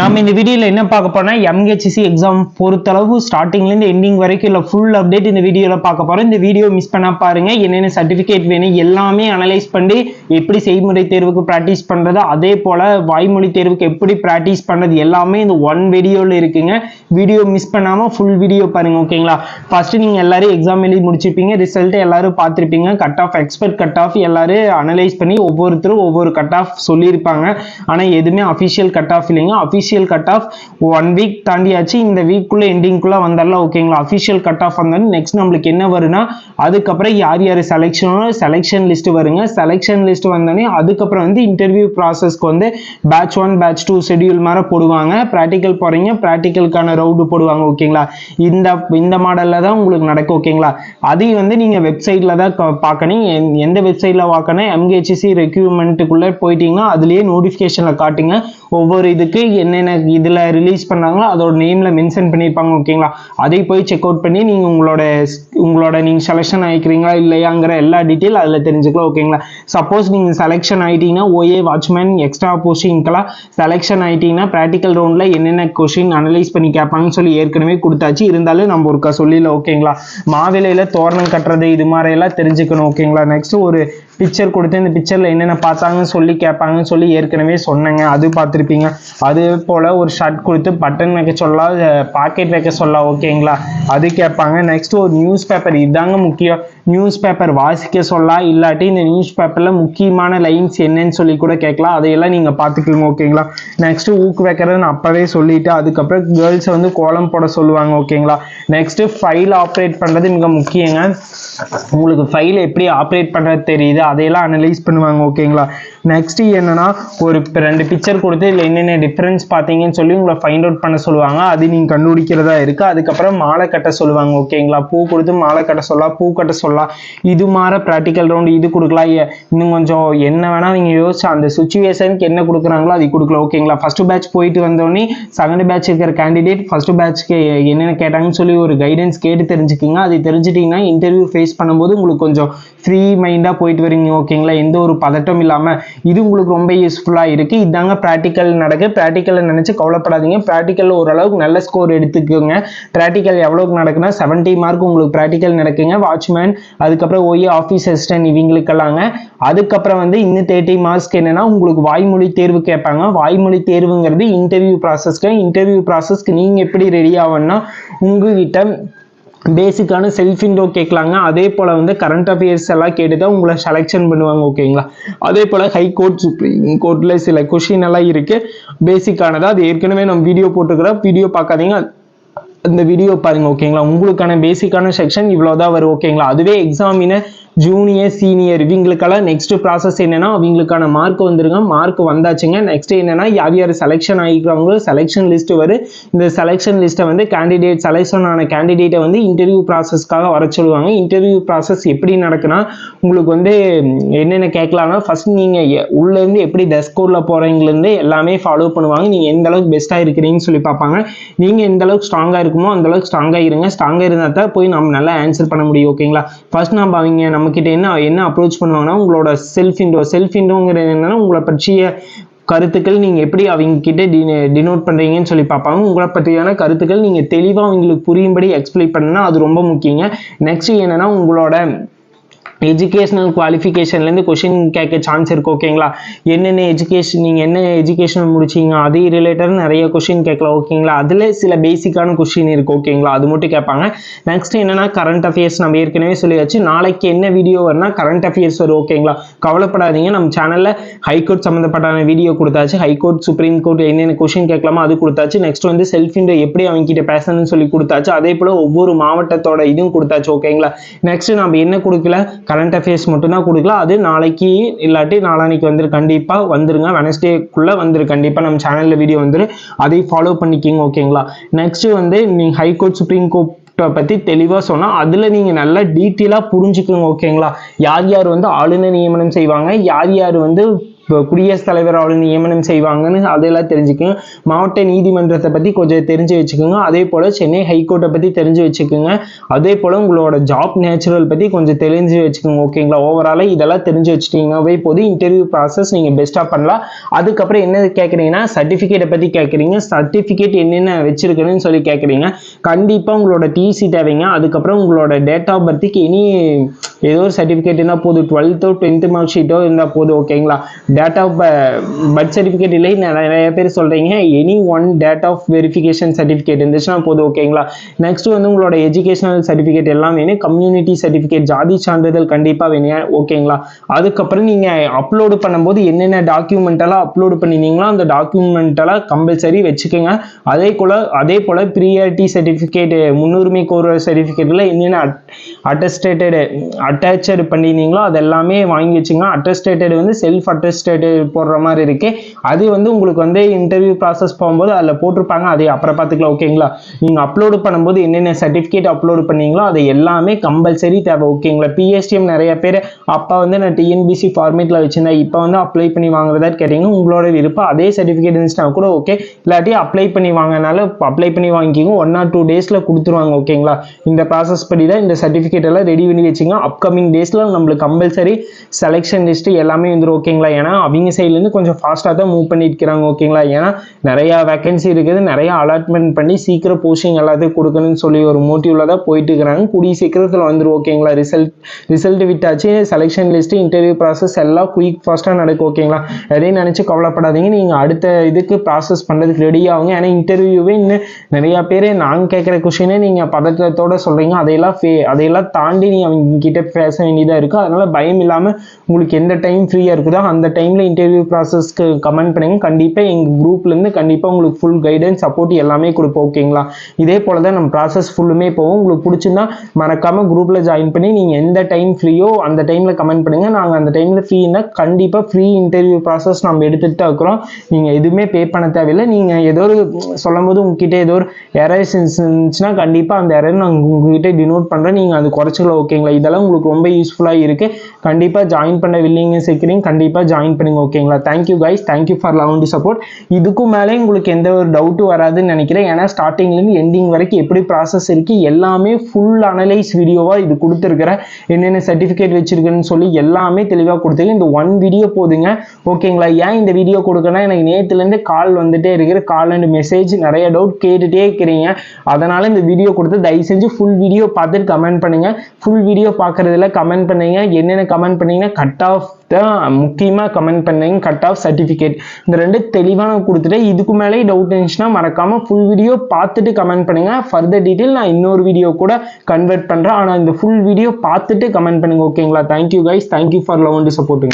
நாம இந்த வீடியோல என்ன பார்க்க போறோம்னா எம்ஹெச்சி எக்ஸாம் பொறுத்தளவு ஸ்டார்டிங்லேருந்து எண்டிங் வரைக்கும் இல்லை ஃபுல் அப்டேட் இந்த வீடியோவில் பார்க்க போறோம். இந்த வீடியோ மிஸ் பண்ணா பாருங்க. என்னென்ன சர்டிஃபிகேட் வேணும் எல்லாமே அனலைஸ் பண்ணி எப்படி செய்முறை தேர்வுக்கு ப்ராக்டிஸ் பண்ணுறது அதே போல் வாய்மொழி தேர்வுக்கு எப்படி ப்ராக்டிஸ் பண்ணுறது எல்லாமே இந்த ஒன் வீடியோவில் இருக்குங்க. வீடியோ மிஸ் பண்ணாம ஃபுல் வீடியோ பாருங்க ஓகேங்களா ஃபஸ்ட்டு நீங்கள் எல்லாரும் எக்ஸாம் எழுதி முடிச்சிருப்பீங்க ரிசல்ட்டு எல்லாரும் பார்த்துருப்பீங்க. Cut off expect cut off எல்லாரும் அனலைஸ் பண்ணி ஒவ்வொருத்தரும் ஒவ்வொரு கட் ஆஃப் சொல்லியிருப்பாங்க. ஆனால் எதுவுமே அஃபிஷியல் கட் ஆஃப் இல்லைங்க. Official cut off one week தாண்டியாச்சு. இந்த வீக்குள்ள எண்டிங்குள்ள வந்துடலாம் ஓகேங்களா அஃபிஷியல் கட் ஆஃப் வந்தாலும் நெக்ஸ்ட் நம்மளுக்கு என்ன வரும்னா அதுக்கப்புறம் யார் யார் செலெக்ஷனோ செலெக்ஷன் லிஸ்ட் வருங்க. செலெக்ஷன் லிஸ்ட் வந்தோடனே அதுக்கப்புறம் வந்து இன்டர்வியூ ப்ராசஸ்க்கு வந்து batch one batch two schedule மாதிரி போடுவாங்க. ப்ராக்டிக்கல் போறீங்க. ப்ராக்டிக்கலுக்கான ரவுண்டு போடுவாங்க ஓகேங்களா இந்த இந்த மாடல்ல தான் உங்களுக்கு நடக்கும் ஓகேங்களா அதையும் வந்து நீங்க வெப்சைட்ல தான் பார்க்கணும். எந்த- வெப்சைட்டில் வெப்சைட்ல பார்க்கணும்? எம்கேஹெச்சி ரெக்யூர்மெண்ட்டுக்குள்ளே போயிட்டீங்கன்னா அதுலயே நோட்டிஃபிகேஷனில் காட்டுங்க. ஒவ்வொரு இதுக்கு என்னென்ன இதில் ரிலீஸ் பண்ணாங்களோ அதோட நேமில் மென்ஷன் பண்ணியிருப்பாங்க ஓகேங்களா அதை போய் செக் அவுட் பண்ணி நீங்கள் உங்களோட உங்களோட நீங்கள் செலெக்ஷன் ஆகிக்கிறீங்களா இல்லையாங்கிற எல்லா டீட்டெயில் அதில் தெரிஞ்சுக்கலாம் ஓகேங்களா சப்போஸ் நீங்கள் செலெக்ஷன் ஆகிட்டீங்கன்னா ஓஏ வாட்ச்மேன் எக்ஸ்ட்ரா போஸ்டிங்கெல்லாம் செலெக்ஷன் ஆகிட்டீங்கன்னா ப்ராக்டிக்கல் ரவுண்டில் என்னென்ன கொஷின் அனலைஸ் பண்ணி கேட்பாங்கன்னு சொல்லி ஏற்கனவே கொடுத்தாச்சு. இருந்தாலும் நம்ம ஒருக்கா சொல்லல ஓகேங்களா மாவிலையில் தோரணம் கட்டுறது இது மாதிரி எல்லாம் தெரிஞ்சுக்கணும் ஓகேங்களா நெக்ஸ்ட் ஒரு பிக்சர் கொடுத்து இந்த பிக்சர்ல என்னென்ன பார்த்தாங்கன்னு சொல்லி கேட்பாங்கன்னு சொல்லி ஏற்கனவே சொன்னேங்க. அது பார்த்துருப்பீங்க. அது போல் ஒரு ஷர்ட் கொடுத்து பட்டன் வைக்க சொல்லலாம் பாக்கெட் வைக்க சொல்லலாம் ஓகேங்களா? அது கேட்பாங்க. நெக்ஸ்ட் ஒரு நியூஸ் பேப்பர் இதாங்க முக்கியம். நியூஸ் பேப்பர் வாசிக்க சொல்லலாம் இல்லாட்டி இந்த நியூஸ் பேப்பரில் முக்கியமான லைன்ஸ் என்னன்னு சொல்லி கூட கேட்கலாம். அதையெல்லாம் நீங்கள் பார்த்துக்கோங்க ஓகேங்களா? நெக்ஸ்ட்டு ஊக்கு வைக்கிறதுன்னு அப்போவே சொல்லிவிட்டு அதுக்கப்புறம் கேர்ள்ஸை வந்து கோலம் போட சொல்லுவாங்க ஓகேங்களா? நெக்ஸ்ட்டு ஃபைல் ஆப்ரேட் பண்ணுறது மிக முக்கியங்க. உங்களுக்கு ஃபைல் எப்படி ஆப்ரேட் பண்ணுறது தெரியுது? அதையெல்லாம் அனலைஸ் பண்ணுவாங்க ஓகேங்களா நெக்ஸ்ட் என்னன்னா ஒரு ரெண்டு பிக்சர் கொடுத்து இதில் என்னென்ன டிஃப்ரென்ஸ் பார்த்தீங்கன்னு சொல்லி உங்களை ஃபைண்ட் அவுட் பண்ண சொல்லுவாங்க. அது நீங்க கண்டுபிடிக்கிறதா இருக்கு. அதுக்கப்புறம் மாலை கட்ட சொல்லுவாங்க ஓகேங்களா பூ கொடுத்து மாலை கட்ட சொல்லலாம் பூ கட்ட சொல்லலாம் இது மாற ப்ராக்டிக்கல் ரவுண்டு இது கொடுக்கலாம். இன்னும் கொஞ்சம் என்ன வேணா நீங்க யோசிச்சு அந்த சுச்சுவேஷனுக்கு என்ன கொடுக்குறாங்களோ அது கொடுக்கலாம் ஓகேங்களா ஃபர்ஸ்ட் பேட்ச் போயிட்டு வந்தோடனே செகண்ட் பேட்ச் இருக்கிற கேண்டிடேட் ஃபர்ஸ்ட் பேட்ச்க்கு என்னென்ன கேட்டாங்கன்னு சொல்லி ஒரு கைடன்ஸ் கேட்டு தெரிஞ்சுக்கிங்க. அது தெரிஞ்சிட்டிங்கன்னா இன்டர்வியூ ஃபேஸ் பண்ணும்போது உங்களுக்கு கொஞ்சம் ஃப்ரீ மைண்டாக போயிட்டு வரீங்க ஓகேங்களா எந்த ஒரு பதட்டம் இல்லாமல் இது உங்களுக்கு ரொம்ப யூஸ்ஃபுல்லாக இருக்குது இதாங்க ப்ராக்டிக்கல் நடக்கு. ப்ராக்டிக்கலை நினச்சி கவலைப்படாதீங்க. ப்ராக்டிக்கலில் ஓரளவுக்கு நல்ல ஸ்கோர் எடுத்துக்கோங்க. ப்ராக்டிக்கல் எவ்வளோக்கு நடக்குன்னா 70 மார்க் உங்களுக்கு ப்ராக்டிக்கல் நடக்குங்க. வாட்ச்மேன் அதுக்கப்புறம் ஒய் ஆஃபீஸ் அசிஸ்டன்ட் இவங்களுக்கெல்லாங்க. அதுக்கப்புறம் வந்து இன்னும் தேர்ட்டி மார்க்ஸ்க்கு என்னென்னா உங்களுக்கு வாய்மொழி தேர்வு கேட்பாங்க. வாய்மொழி தேர்வுங்கிறது இன்டர்வியூ ப்ராசஸ்க்கு இன்டர்வியூ ப்ராசஸ்க்கு நீங்கள் எப்படி ரெடி ஆகணும்னா உங்ககிட்ட பேசிக்கான செல்ஃப் இன்டோ கேட்கலாங்க அதே போல் வந்து கரண்ட் அஃபேர்ஸ் எல்லாம் கேட்டு தான் உங்களை செலெக்ஷன் பண்ணுவாங்க ஓகேங்களா அதே போல் ஹை கோர்ட் சுப்ரீம் கோர்ட்டில் சில கொஷின் எல்லாம் இருக்குது பேசிக்கானதாக அது ஏற்கனவே நம்ம வீடியோ போட்டுக்கிறோம் வீடியோ பார்க்காதீங்க. இந்த வீடியோ பாருங்க ஓகேங்களா உங்களுக்கான பேசிக்கான செக்ஷன் இவ்வளோதான் வரும் ஓகேங்களா அதுவே எக்ஸாமின ஜூனியர் சீனியர் இவங்களுக்கெல்லாம் நெக்ஸ்ட் ப்ராசஸ் என்னென்னா அவங்களுக்கான மார்க் வந்துருங்க. மார்க் வந்தாச்சுங்க. நெக்ஸ்ட் என்னென்னா யார் யார் செலெக்ஷன் ஆகிக்கிறாங்களோ செலெக்ஷன் லிஸ்ட் வரும் இந்த செலெக்ஷன் லிஸ்ட்டை வந்து கேண்டிடேட் செலெக்ஷன் ஆன கேண்டிடேட்டை வந்து இன்டர்வியூ ப்ராசஸ்க்காக வர சொல்லுவாங்க. இன்டர்வியூ ப்ராசஸ் எப்படி நடக்குன்னா உங்களுக்கு வந்து என்னென்ன கேட்கலாம்னா ஃபர்ஸ்ட் நீங்கள் உள்ளேருந்து எப்படி டெஸ்க் கோடில் போகிறவங்கலேருந்து எல்லாமே ஃபாலோ பண்ணுவாங்க. நீங்கள் எந்த அளவுக்கு பெஸ்ட்டாக இருக்கிறீங்கன்னு சொல்லி பார்ப்பாங்க. நீங்கள் எந்த அளவுக்கு ஸ்ட்ராங்காக இருக்குமோ அந்த அளவுக்கு ஸ்ட்ராங்காக இருங்க. ஸ்ட்ராங்காக இருந்தால் தான் போய் நம்ம நல்லா ஆன்சர் பண்ண முடியும் ஓகேங்களா ஃபர்ஸ்ட் நம்ம அவங்க நம்ம நம்மக்கிட்ட என்ன என்ன அப்ரோச் பண்ணுவாங்கன்னா உங்களோட செல்ஃப் இண்டோ செல்ஃப் இண்டோங்கிறது என்னன்னா உங்களை பற்றிய கருத்துக்கள் நீங்கள் எப்படி அவங்க கிட்ட டினோட் பண்ணுறீங்கன்னு சொல்லி பார்ப்பாங்க. உங்களை பற்றியான கருத்துக்கள் நீங்கள் தெளிவாக அவங்களுக்கு புரியும்படி எக்ஸ்பிளைன் பண்ணுன்னா அது ரொம்ப முக்கியங்க. நெக்ஸ்ட் என்னென்னா உங்களோட எஜுகேஷனல் குவாலிஃபிகேஷன்லேருந்து கொஷின் கேட்க சான்ஸ் இருக்குது ஓகேங்களா என்னென்ன எஜுகேஷன் நீங்கள் என்ன எஜுகேஷன் முடிச்சீங்க அது ரிலேட்டட் நிறைய கொஷின் கேட்கலாம் ஓகேங்களா அதில் சில பேசிக்கான கொஷின் இருக்குது ஓகேங்களா அது மட்டும் கேட்பாங்க. நெக்ஸ்ட் என்னன்னா கரண்ட் அஃபேர்ஸ் நம்ம ஏற்கனவே சொல்லியாச்சு. நாளைக்கு என்ன வீடியோ வரும்னா கரண்ட் அஃபேர்ஸ் வரும் ஓகேங்களா கவலைப்படாதீங்க. நம்ம சேனலில் ஹைகோர்ட் சம்மந்தப்பட்டான வீடியோ கொடுத்தாச்சு. ஹைகோர்ட் சுப்ரீம் கோர்ட் என்னென்ன கொஷின் கேட்கலாமோ அது கொடுத்தாச்சு. நெக்ஸ்ட் வந்து செல்ஃப் இண்டோ எப்படி அவங்க கிட்ட பேசணும்னு சொல்லி கொடுத்தாச்சு. அதே போல் ஒவ்வொரு மாவட்டத்தோட இதுவும் கொடுத்தாச்சு ஓகேங்களா நெக்ஸ்ட் நம்ம என்ன கொடுக்கல? கரண்ட் அஃபேர்ஸ் மட்டும்தான் கொடுக்கல அது நாளைக்கு இல்லாட்டி நாளானிக்கு வந்துரு. கண்டிப்பாக வந்துருங்க. வெனஸ்டேக்குள்ளே வந்துரு. கண்டிப்பாக நம்ம சேனலில் வீடியோ வந்துரு. அதை ஃபாலோ பண்ணிக்கிங்க ஓகேங்களா நெக்ஸ்ட் வந்து நீங்கள் ஹைகோர்ட் சுப்ரீம் கோர்ட் பற்றி தெளிவாக சொன்னால் அதில் நீங்கள் நல்லா டீட்டெயிலாக புரிஞ்சுக்கோங்க ஓகேங்களா யார் யார் வந்து ஆளுநர் நியமனம் செய்வாங்க? யார் யார் வந்து குடியரசுத் தலைவர் அவளை நியமனம் செய்வாங்கன்னு அதெல்லாம் தெரிஞ்சுக்கோங்க. மாவட்ட நீதிமன்றத்தை பற்றி கொஞ்சம் தெரிஞ்சு வச்சுக்கோங்க. அதே போல் சென்னை ஹைகோர்ட்டை பற்றி தெரிஞ்சு வச்சுக்கோங்க. அதே போல் உங்களோட ஜாப் நேச்சுரல் பற்றி கொஞ்சம் தெரிஞ்சு வச்சுக்கோங்க ஓகேங்களா ஓவராலாக இதெல்லாம் தெரிஞ்சு வச்சுட்டீங்கன்னாவே போதும். இன்டர்வியூ ப்ராசஸ் நீங்கள் பெஸ்ட்டாக பண்ணலாம். அதுக்கப்புறம் என்ன கேட்குறீங்கன்னா சர்டிஃபிகேட்டை பற்றி கேட்குறீங்க சர்டிஃபிகேட் என்னென்ன வச்சிருக்கணும்னு சொல்லி கேட்குறீங்க கண்டிப்பாக உங்களோட டிசி தேவைங்க. அதுக்கப்புறம் உங்களோட டேட் ஆஃப் பர்த்துக்கு எனி ஏதோ ஒரு சர்டிஃபிகேட் இருந்தால் போதும். டுவெல்த்தோ டென்த்து மார்க் ஷீட்டோ இருந்தால் போதும் ஓகேங்களா டேட் ஆஃப் பர்த் சர்டிஃபிகேட் இல்லை நிறைய பேர் சொல்கிறீங்க any one date of verification certificate இருந்துச்சுன்னா போதும் ஓகேங்களா நெக்ஸ்ட் வந்து உங்களோட எஜுகேஷனல் சர்டிஃபிகேட் எல்லாம் வேணும். கம்யூனிட்டி சர்டிஃபிகேட் ஜாதி சான்றிதழ் கண்டிப்பாக வேணும் ஓகேங்களா அதுக்கப்புறம் நீங்கள் அப்லோடு பண்ணும்போது என்னென்ன டாக்குமெண்ட்டெல்லாம் அப்லோடு பண்ணினீங்களோ அந்த டாக்குமெண்ட்டெல்லாம் கம்பல்சரி வச்சுக்கோங்க. அதே போல் அதே போல் ப்ரியாரிட்டி சர்டிஃபிகேட் முன்னுரிமை கோர சர்டிஃபிகேட்டில் என்னென்ன அட்டஸ்டேட்டடு அட்டாச்சட் பண்ணினீங்களோ அதெல்லாமே வாங்கி வச்சுங்க அட்டஸ்டேட்டட் வந்து செல்ஃப் ஸ்டேட் போடுற மாதிரி இருக்குது அது வந்து உங்களுக்கு வந்து இன்டர்வியூ ப்ராசஸ் போகும்போது அதில் போட்டிருப்பாங்க. அதை அப்புறம் பார்த்துக்கலாம் ஓகேங்களா நீங்கள் அப்லோடு பண்ணும்போது என்னென்ன சர்டிஃபிகேட் அப்லோடு பண்ணீங்களோ அது எல்லாமே கம்பல்சரி தேவை ஓகேங்களா பிஎஸ்டிஎம் நிறைய பேர் அப்போ வந்து நான் டிஎன்பிசி ஃபார்மேட்டில் வச்சுருந்தேன். இப்போ வந்து அப்ளை பண்ணி வாங்குறதா கேட்டீங்க உங்களோட விருப்பம். அதே சர்டிஃபிகேட் இருந்துச்சுன்னா கூட ஓகே இல்லாட்டி அப்ளை பண்ணி வாங்கினால அப்ளை பண்ணி வாங்கிக்கோங்க. ஒன் ஆர் டூ டேஸில் கொடுத்துருவாங்க ஓகேங்களா இந்த ப்ராசஸ் படி தான் இந்த சர்டிஃபிகேட் எல்லாம் ரெடி பண்ணி வச்சுங்க அப்கமிங் டேஸில் நம்மளுக்கு கம்பல்சரி செலெக்ஷன் லிஸ்ட்டு எல்லாமே வந்துடும் ஓகேங்களா ஏன்னா அவங்க சைட்லேருந்து கொஞ்சம் ஃபாஸ்ட்டாக தான் மூவ் பண்ணியிருக்கிறாங்க ஓகேங்களா ஏன்னா நிறையா வேக்கன்சி இருக்குது நிறையா அலாட்மெண்ட் பண்ணி சீக்கிரம் போஸ்டிங் எல்லாத்தையும் கொடுக்கணும்னு சொல்லி ஒரு மோட்டிவில் தான் போயிட்டு இருக்கிறாங்க. கூடிய சீக்கிரத்தில் வந்துடும் ஓகேங்களா ரிசல்ட் ரிசல்ட் விட்டாச்சு செலெக்ஷன் லிஸ்ட்டு இன்டர்வியூ ப்ராசஸ் எல்லாம் குயிக் ஃபாஸ்ட்டாக நடக்கும் ஓகேங்களா எதையும் நினச்சி கவலைப்படாதீங்க. நீங்கள் அடுத்த இதுக்கு ப்ராசஸ் பண்ணுறதுக்கு ரெடி ஆகுங்க. ஏன்னா இன்டர்வியூவே இன்னும் நிறையா பேர் நாங்கள் கேட்குற கொஷினே நீங்கள் பதற்றத்தோடு சொல்கிறீங்க அதையெல்லாம் ஃபே அதையெல்லாம் தாண்டி நீங்கள் அவங்க கிட்டே பேச வேண்டியதாக இருக்குது அதனால் பயம் இல்லாமல் உங்களுக்கு எந்த டைம் ஃப்ரீயாக இருக்குதோ அந்த டைம் டைமில் இன்டர்வியூ ப்ராசஸ்க்கு கமெண்ட் பண்ணுங்க. கண்டிப்பாக எங்கள் குரூப்லேருந்து கண்டிப்பாக உங்களுக்கு ஃபுல் கைடன்ஸ் சப்போர்ட் எல்லாமே கொடுப்போம் ஓகேங்களா இதே போல் தான் நம்ம ப்ராசஸ் ஃபுல்லுமே போகும். உங்களுக்கு பிடிச்சிருந்தா மறக்காமல் குரூப்பில் ஜாயின் பண்ணி நீங்கள் எந்த டைம் ஃப்ரீயோ அந்த டைமில் கமெண்ட் பண்ணுங்கள் நாங்கள் அந்த டைமில் ஃப்ரீனா கண்டிப்பாக ஃப்ரீ இன்டர்வியூ ப்ராசஸ் நம்ம எடுத்துகிட்டு தான் இருக்கிறோம். நீங்கள் எதுவுமே பே பண்ண தேவையில்லை. நீங்கள் ஏதோ ஒரு சொல்லும் போது உங்ககிட்ட ஏதோ ஒரு எரர்ஸ் இருந்துச்சுன்னா கண்டிப்பாக அந்த எரர் நாங்கள் உங்ககிட்ட டினோட் பண்ணுறேன் நீங்கள் அது குறைச்சிக்கலாம் ஓகேங்களா இதெல்லாம் உங்களுக்கு ரொம்ப யூஸ்ஃபுல்லாக இருக்குது கண்டிப்பாக ஜாயின் பண்ண வில்லிங்க சேர்க்குறீங்க. கண்டிப்பாக ஜாயின் பண்ணுங்க ஓகேங்களா? Thank you guys thank you for love support இதுக்கும் மேலே உங்களுக்கு எந்த ஒரு டவுட்டும் வராதுன்னு நினைக்கிறேன். ஏன்னா ஸ்டார்டிங்லேருந்து எண்டிங் வரைக்கும் எப்படி ப்ராசஸ் இருக்குது எல்லாமே ஃபுல் அனலைஸ் வீடியோவாக இது கொடுத்துருக்குறேன். என்னென்ன சர்டிஃபிகேட் வச்சிருக்குன்னு சொல்லி எல்லாமே தெளிவாக கொடுத்துருக்கேன். இந்த ஒன் வீடியோ போதுங்க. ஓகேங்களா? ஏன் இந்த வீடியோ கொடுக்கணும் எனக்கு நேற்றுலேருந்து கால் வந்துட்டே இருக்கிற கால் அண்ட் மெசேஜ் நிறைய டவுட் கேட்டுகிட்டே இருக்கிறீங்க. அதனால் இந்த வீடியோ கொடுத்து தயவு செஞ்சு ஃபுல் வீடியோ பார்த்துட்டு கமெண்ட் பண்ணுங்கள் ஃபுல் வீடியோ பார்க்குறதுல கமெண்ட் பண்ணுங்க. என்னென்ன கமெண்ட் பண்ணீங்கன்னா கட் ஆஃப் தான் முக்கியமாக கமெண்ட் பண்ணுங்க கட் ஆஃப் சர்டிஃபிகேட் இந்த ரெண்டு தெளிவான கொடுத்துட்டு இதுக்கு மேலே டவுட் இருந்துச்சுன்னா மறக்காமல் ஃபுல் வீடியோ பார்த்துட்டு கமெண்ட் பண்ணுங்கள் ஃபர்தர் டீட்டெயில் நான் இன்னொரு வீடியோ கூட கன்வெர்ட் பண்ணுறேன் ஆனால் இந்த ஃபுல் வீடியோ பார்த்துட்டு கமெண்ட் பண்ணுங்க ஓகேங்களா thank you guys thank you for love and சப்போர்ட்டுங்க